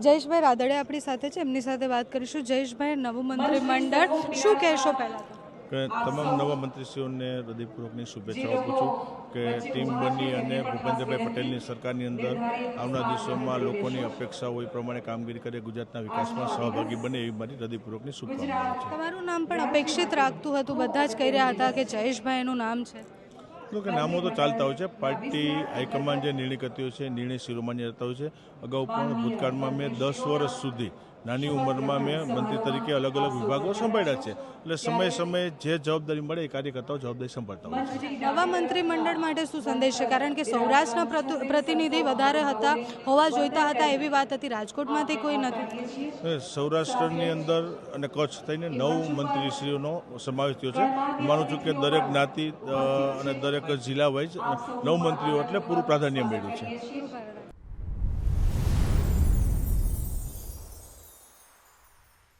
જયેશભાઈ રાદડે આપણી સાથે છે એમની સાથે વાત કરીશું. જયેશભાઈ નવું મંત્રીમંડળ શું કહેશો પહેલાં કે તમામ નવા મંત્રીશ્રીઓને હૃદયપૂર્વકની શુભેચ્છાઓ આપું છું કે ટીમ બની અને ભૂપેન્દ્રભાઈ પટેલની સરકારની અંદર આવનાર દિવસોમાં લોકોની અપેક્ષાઓ એ પ્રમાણે કામગીરી કરે ગુજરાતના વિકાસમાં સહભાગી બને એવી મારી હૃદયપૂર્વકની શુભકામનાઓ છે. તમારું નામ પણ અપેક્ષિત રાખતું હતું બધા જ કહી રહ્યા હતા કે જયેશભાઈનું નામ છે. તો કે નામો તો ચાલતા હોય છે. પાર્ટી હાઈકમાન્ડ જે નિર્ણય કરતી હોય છે, નિર્ણય શિરોમાન્ય રહેતા હોય છે. અગાઉ પણ ભૂતકાળમાં મેં દસ વર્ષ સુધી નાની ઉંમરમાં મેં મંત્રી તરીકે અલગ અલગ વિભાગો સંભાળ્યા છે. એટલે સમય સમયે જે જવાબદારી મળે એ કાર્યકર્તાઓ જવાબદારી સંભાળતા હોય છે. નવા મંત્રીમંડળ માટે શું સંદેશ છે? કારણ કે સૌરાષ્ટ્રના પ્રતુ- પ્રતિનિધિ વધારે હતા હોવા જોઈતા હતા એવી વાત હતી. રાજકોટમાંથી કોઈ નથી. સૌરાષ્ટ્રની અંદર અને કચ્છ થઈને નવ મંત્રીશ્રીઓનો સમાવેશ થયો છે. હું માનું છું કે દરેક જ્ઞાતિ અને દરેક જિલ્લા વાઇઝ નવ મંત્રીઓ એટલે પૂરું પ્રાધાન્ય મેળવ્યું છે.